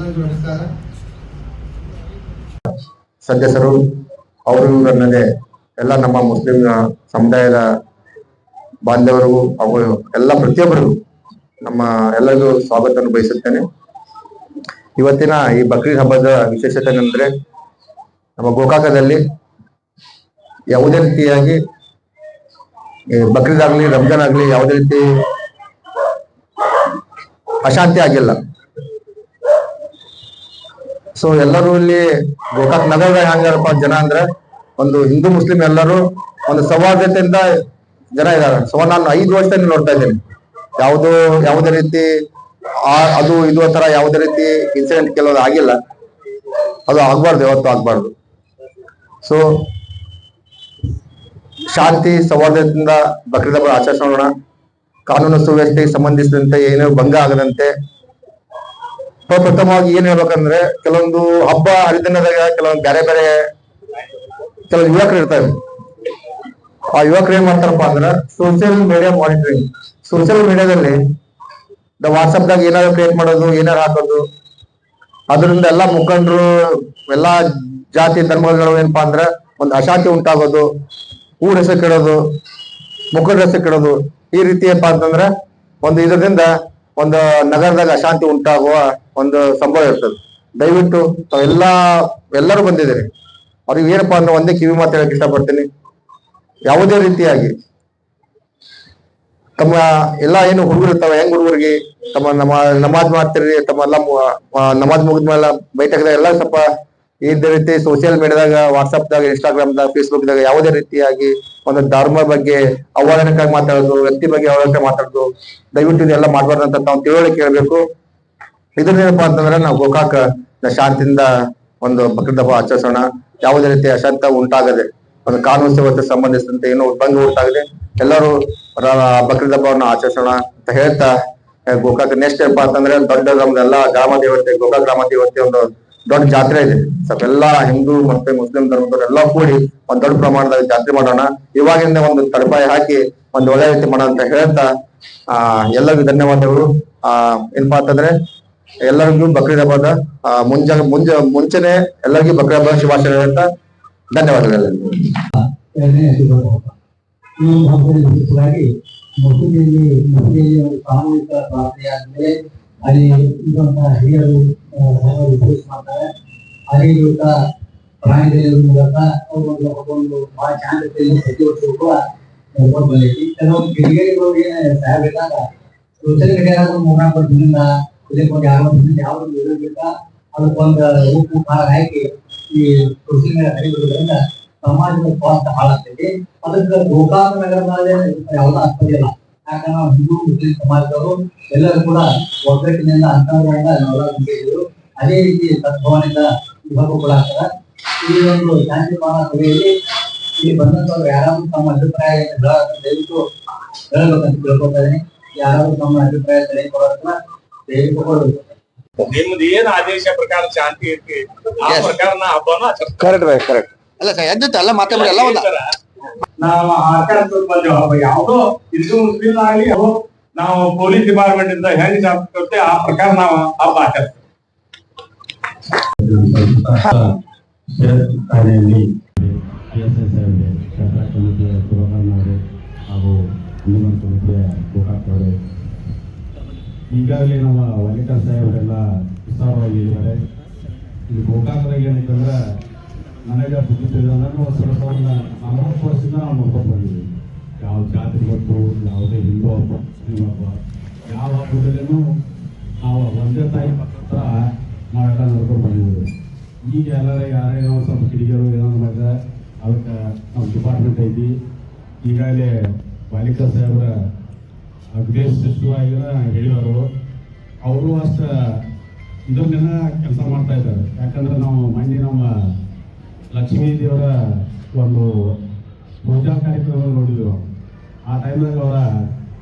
ಎಲ್ಲರಿಗೂ ನಮಸ್ಕಾರ. ಸದಸ್ಯರು ಅವರು ಇವರನ್ನೇ ಎಲ್ಲ ನಮ್ಮ ಮುಸ್ಲಿಂ ಸಮುದಾಯದ ಬಾಂಧವರು ಹಾಗೂ ಎಲ್ಲ ಪ್ರತಿಯೊಬ್ಬರಿಗೂ ನಮ್ಮ ಎಲ್ಲರಿಗೂ ಸ್ವಾಗತವನ್ನು ಬಯಸುತ್ತೇನೆ. ಇವತ್ತಿನ ಈ ಬಕ್ರೀದ್ ಹಬ್ಬದ ವಿಶೇಷತೆ ಏನಂದ್ರೆ ನಮ್ಮ ಗೋಕಾಕದಲ್ಲಿ ಯಾವುದೇ ರೀತಿಯಾಗಿ ಬಕ್ರೀದ್ ಆಗ್ಲಿ, ರಂಜಾನ್ ಆಗ್ಲಿ ಯಾವುದೇ ರೀತಿ ಅಶಾಂತಿ ಆಗಿಲ್ಲ. ಸೊ ಎಲ್ಲರೂ ಇಲ್ಲಿ ಗೋಕಾಕ್ ನಗರದ ಹೆಂಗಾರಪ್ಪ ಜನ ಅಂದ್ರೆ ಒಂದು ಹಿಂದೂ ಮುಸ್ಲಿಂ ಎಲ್ಲರೂ ಒಂದು ಸೌಹಾರ್ದತೆಯಿಂದ ಜನ ಇದ್ದಾರೆ ಸೊ ನಾನು ಐದು ವರ್ಷದಿಂದ ನೋಡ್ತಾ ಇದ್ದೀನಿ. ಯಾವುದು ಯಾವುದೇ ರೀತಿ ಅದು ಇದು ತರ ಯಾವುದೇ ರೀತಿ ಇನ್ಸಿಡೆಂಟ್ ಕೆಲವು ಆಗಿಲ್ಲ. ಅದು ಆಗ್ಬಾರ್ದು, ಯಾವತ್ತು ಆಗ್ಬಾರ್ದು. ಸೊ ಶಾಂತಿ, ಸೌಹಾರ್ದತೆಯಿಂದ ಬಕ್ರೀದ್ ಹಬ್ಬ ಆಚರಿಸೋಣ. ಕಾನೂನು ಸುವ್ಯವಸ್ಥೆಗೆ ಸಂಬಂಧಿಸಿದಂತೆ ಏನೇ ಭಂಗ ಆಗದಂತೆ ಪ್ರಥಮವಾಗಿ ಏನ್ ಹೇಳ್ಬೇಕಂದ್ರೆ ಕೆಲವೊಂದು ಹಬ್ಬ, ಹರಿದಿನದಾಗ ಕೆಲವೊಂದು ಬೇರೆ ಬೇರೆ ಕೆಲವು ಯುವಕರು ಇರ್ತಾರೆ. ಆ ಯುವಕರು ಏನ್ ಮಾಡ್ತಾರಪ್ಪ ಅಂದ್ರೆ ಸೋಷಿಯಲ್ ಮೀಡಿಯಾ ಮಾನಿಟರಿಂಗ್ ಸೋಷಿಯಲ್ ಮೀಡಿಯಾದಲ್ಲಿ ವಾಟ್ಸಪ್ ದಾಗ ಏನಾದ್ರು ಕ್ರಿಯೇಟ್ ಮಾಡೋದು ಏನಾರು ಹಾಕೋದು. ಅದರಿಂದ ಎಲ್ಲಾ ಮುಖಂಡರು, ಎಲ್ಲಾ ಜಾತಿ, ಧರ್ಮಗಳು ಏನಪ್ಪಾ ಅಂದ್ರೆ ಒಂದು ಅಶಾಂತಿ ಉಂಟಾಗೋದು. ಊರ ಹೆಸರು ಕೆಡೋದು ಮುಖದ ಹೆಸರು ಕೆಡೋದು. ಈ ರೀತಿ ಏನಪ್ಪಾ ಅಂತಂದ್ರೆ ಒಂದು ಇದರಿಂದ ಒಂದು ನಗರದಾಗ ಅಶಾಂತಿ ಉಂಟಾಗುವ ಒಂದು ಸಂಭವ ಇರ್ತದೆ. ದಯವಿಟ್ಟು ಎಲ್ಲಾ, ಎಲ್ಲರೂ ಬಂದಿದ್ದೀರಿ. ಅವ್ರಿಗೆ ಏನಪ್ಪಾ ಅಂದ್ರೆ ಒಂದೇ ಕಿವಿ ಮಾತು ಹೇಳಕ್ ಇಷ್ಟಪಡ್ತೀನಿ. ಯಾವುದೇ ರೀತಿಯಾಗಿ ತಮ್ಮ ಎಲ್ಲಾ ಏನು ಹುಡುಗರು ಇರ್ತಾವ ಹೆಂಗ್ ಹುಡುಗರಿಗೆ, ತಮ್ಮ ನಮ್ಮ ನಮಾಜ್ ಮಾಡ್ತಿರಿ ತಮ್ಮ ಎಲ್ಲ ನಮಾಜ್ ಮುಗಿದ್ಮೇಲೆ ಬೈಠಕ್ದಾಗ ಎಲ್ಲ ಸ್ವಲ್ಪ ಇದೇ ರೀತಿ ಸೋಷಿಯಲ್ ಮೀಡಿಯಾದಾಗ ವಾಟ್ಸಪ್ದಾಗ ದಾಗ ಇನ್ಸ್ಟಾಗ್ರಾಮ್ ದಾಗ ಫೇಸ್ಬುಕ್ ದಾಗ ಯಾವುದೇ ರೀತಿಯಾಗಿ ಒಂದು ಧರ್ಮ ಬಗ್ಗೆ ಅವಹೇಳನಕಾಗಿ ಮಾತಾಡೋದು, ವ್ಯಕ್ತಿ ಬಗ್ಗೆ ಅವಹೇಳನ ಮಾತಾಡೋದು, ದಯವಿಟ್ಟು ಇದೆಲ್ಲ ಮಾಡಬಾರ್ದು ಅಂತ ತಾವು ತಿಳುವಳಿಕೆ ಹೇಳ್ಬೇಕು ಇದರಿಂದ ಏನಪ್ಪಾ ಅಂತಂದ್ರೆ ನಾವು ಗೋಕಾಕ ಶಾಂತಿಯಿಂದ ಒಂದು ಬಕ್ರೀದ್ ಹಬ್ಬ ಆಚರಿಸೋಣ. ಯಾವುದೇ ರೀತಿ ಅಶಾಂತ ಉಂಟಾಗದೆ, ಒಂದು ಕಾನೂನು ಸುವ್ಯವಸ್ಥೆ ಸಂಬಂಧಿಸಿದಂತೆ ಏನು ಭಂಗ ಉಂಟಾಗದೆ ಎಲ್ಲರೂ ಬಕ್ರೀದ್ ಹಬ್ಬವನ್ನು ಆಚರಿಸೋಣ ಅಂತ ಹೇಳ್ತಾ, ಗೋಕಾಕ ಗೋಕಾಕ್ ನೆಕ್ಸ್ಟ್ ಏನಪ್ಪಾ ಅಂತಂದ್ರೆ ದೊಡ್ಡ ನಮ್ದೆಲ್ಲ ಗ್ರಾಮ ದೇವತೆ, ಗೋಕಾಕ್ ಗ್ರಾಮ ದೇವತೆ ಒಂದು ದೊಡ್ಡ ಜಾತ್ರೆ ಇದೆ. ಸ್ವಲ್ಪ ಎಲ್ಲಾ ಹಿಂದೂ, ಮತ್ತೆ ಮುಸ್ಲಿಂ ಧರ್ಮದವರೆಲ್ಲ ಕೂಡಿ ಒಂದ್ ದೊಡ್ಡ ಪ್ರಮಾಣದಲ್ಲಿ ಜಾತ್ರೆ ಮಾಡೋಣ. ಇವಾಗಿಂದ ಒಂದು ತಳಪಾಯ ಹಾಕಿ ಒಂದ್ ಒಳ್ಳೆ ರೀತಿ ಮಾಡೋಣ ಅಂತ ಹೇಳ್ತಾ, ಆ, ಎಲ್ಲರಿಗೂ ಧನ್ಯವಾದಗಳು. ಆ, ಏನಪ್ಪಾ ಅಂತಂದ್ರೆ ಎಲ್ಲರಿಗೂ ಬಕ್ರೀದ್ ಹಬ್ಬದ ಮುಂಜ ಮುಂಚೆನೆ ಎಲ್ಲರಿಗೂ ಬಕ್ರೀದ್ ಹಬ್ಬದ ಶುಭಾಶಯ ಅಂತ ಧನ್ಯವಾದಗಳು ಈ ಅಲ್ಲಿ ಇರುವಂತಹ ಹಿರಿಯರು ಉಪದೇಶ ಮಾಡ್ತಾರೆ. ಅದೇ ಇರುವಂತ ಪ್ರಾಣಿಗಳ ಮೂಲಕ ಅವರು ಒಂದು ಬಹಳ ಶಾಂತತೆಯಿಂದ ಪ್ರತಿ ವರ್ಷವೂ ಕೂಡ ನಡ್ಕೊಂಡು ಬಂದೈತಿ ಕೆಲವೊಂದು ಕಿಡಿಗೇಡಿಗಳಿಗೆ ಸಹಾಯ ಬೇಕಾದ ಸೋಷಿಯಲ್ ಮೀಡಿಯಾದಾಗ ಒಂದು ಮೂರ್ನಾಲ್ಕು ದಿನದಿಂದ ಇದಕ್ಕೆ ಒಂದು ಯಾರೋ ಈ ಸಮಾಜದ ಸ್ವಾಸ್ಥ್ಯ ಹಾಳಾಗ್ತೈತಿ ಅದಕ್ಕೆ ಗೋಕಾಕ ನಗರದಲ್ಲಿ ಯಾವುದೋ ಇಲ್ಲ ಯಾಕಂದ್ರೆ ನಾವು ಹಿಂದೂ ಮುಸ್ಲಿಂ ಸಮಾಜದವರು ಎಲ್ಲರೂ ಕೂಡ ಒಗ್ಗಟ್ಟಿನಿಂದ ಅಂತರಗಳಿಂದ ನಾವೆಲ್ಲ ಇದು ಅದೇ ರೀತಿ ಸದ್ಭಾವನೆಯಿಂದ ವಿಭಾಗ ಕೂಡ ಆಗ್ತದೆ. ಈ ಒಂದು ಶಾಂತಿಪಾನ ಸಭೆಯಲ್ಲಿ ಇಲ್ಲಿ ಬಂದಂತವ್ರು ಯಾರಾದ್ರೂ ತಮ್ಮ ಅಭಿಪ್ರಾಯ ದಯವಿಟ್ಟು ಹೇಳಬೇಕಂತ ತಿಳ್ಕೊತಾ ಇದೀನಿ ಯಾರಾದ್ರೂ ತಮ್ಮ ಅಭಿಪ್ರಾಯ ತಿಳಿಕೊಡೋದನ್ನ ದಯವಿಟ್ಟು ಕೊಡಬೇಕು. ನಿಮ್ದು ಏನ್ ಆದೇಶ ಪ್ರಕಾರ ಶಾಂತಿ ಇರ್ತಿ ಆ ಪ್ರಕಾರ ನಾ ಹಬ್ಬನ? ಕರೆಕ್ಟ್ ಬೈ ಕರೆಕ್ಟ್ ಅಲ್ಲ ಸರ್ ಎದ್ದಿತ್ತು ಎಲ್ಲ ಮಾತಾಡಿ ಎಲ್ಲ ಒಂದು. ನಾವು ಆಚರಿಸ್ಕೊಂಡು ಬಂದೇವ. ಯಾವುದೋ ಹಿಂದೂ ಮುಸ್ಲಿಂ ಆಗಲಿ ನಾವು ಪೊಲೀಸ್ ಡಿಪಾರ್ಟ್ಮೆಂಟ್ ಇಂದ ಹೆಂಗ್ ಜಾಸ್ತಿ ಆ ಪ್ರಕಾರ ನಾವು ಹಬ್ಬ ಆಚರಿಸ್ತೀವಿ ಈಗಾಗಲೇ ನಮ್ಮ ವಲಿಕರ್ ಸಾಹೇಬರೆಲ್ಲ ವಿಸ್ತಾರವಾಗಿದ್ದಾರೆ ಇಲ್ಲಿ ಗೋಕಾಕದಾಗ ಏನೈತಂದ್ರೆ ನನಗೆ ತಿಳಿದಂದ್ರೆ ಸ್ವಲ್ಪ ಒಂದು ನಲವತ್ತು ವರ್ಷದಿಂದ ನಾವು ನೋಡ್ಕೊಂಡು ಬಂದಿದ್ದೀವಿ ಯಾವ ಜಾತಿ ಗೊತ್ತು ಯಾವುದೇ ಹಿಂದೂ ಹಬ್ಬ, ಮುಸ್ಲಿಂ ಹಬ್ಬ, ಯಾವ ಹಬ್ಬದಲ್ಲೂ ನಾವು ಒಂದೇ ತಾಯಿ ಪಕ್ಕ ನಾವೆಲ್ಲ ನೋಡ್ಕೊಂಡು ಬಂದಿದ್ದೀವಿ. ಈಗ ಎಲ್ಲರ ಯಾರೇ ಏನೋ ಸ್ವಲ್ಪ ಕಿಡಿಗರು ಏನೋ ಮಾಡಿದ್ರೆ ಅದಕ್ಕೆ ನಮ್ಮ ಡಿಪಾರ್ಟ್ಮೆಂಟ್ ಐತಿ. ಈಗಾಗಲೇ ಬಾಲಿಕಾ ಸಾಹೇಬ್ರ ಅಗ್ನೇಶ್ ಸಚಿವಾಗಿ ಹೇಳಿದರು ಅವರು ಅಷ್ಟು ಇದನ್ನೆಲ್ಲ ಕೆಲಸ ಮಾಡ್ತಾ ಇದ್ದಾರೆ. ಯಾಕಂದ್ರೆ ನಾವು ಮಂಡಿ ನಮ್ಮ ಲಕ್ಷ್ಮೀ ದೇವರ ಒಂದು ಪೂಜಾ ಕಾರ್ಯಕ್ರಮ ನೋಡಿದ್ರು. ಆ ಟೈಮ್ನಾಗ ಅವರ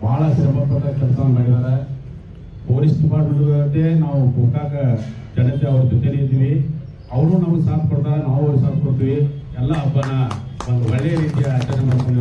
ಭಾಳ ಶ್ರಮಪಟ್ಟ ಕೆಲಸ ಮಾಡಿದ್ದಾರೆ. ಪೊಲೀಸ್ ಡಿಪಾರ್ಟ್ಮೆಂಟ್ ನಾವು ಗೋಕಾಕ ಜನತೆ ಅವ್ರ ಜೊತೆ ಇದ್ದೀವಿ. ಅವರು ನಮಗೆ ಸಾಥ್ ಕೊಡ್ತಾರೆ, ನಾವು ಸಾಥ್ ಕೊಡ್ತೀವಿ. ಎಲ್ಲ ಹಬ್ಬನ ಒಂದು ಒಳ್ಳೆಯ ರೀತಿಯ ಆಚರಣೆ ಮಾಡ್ಕೊಂಡು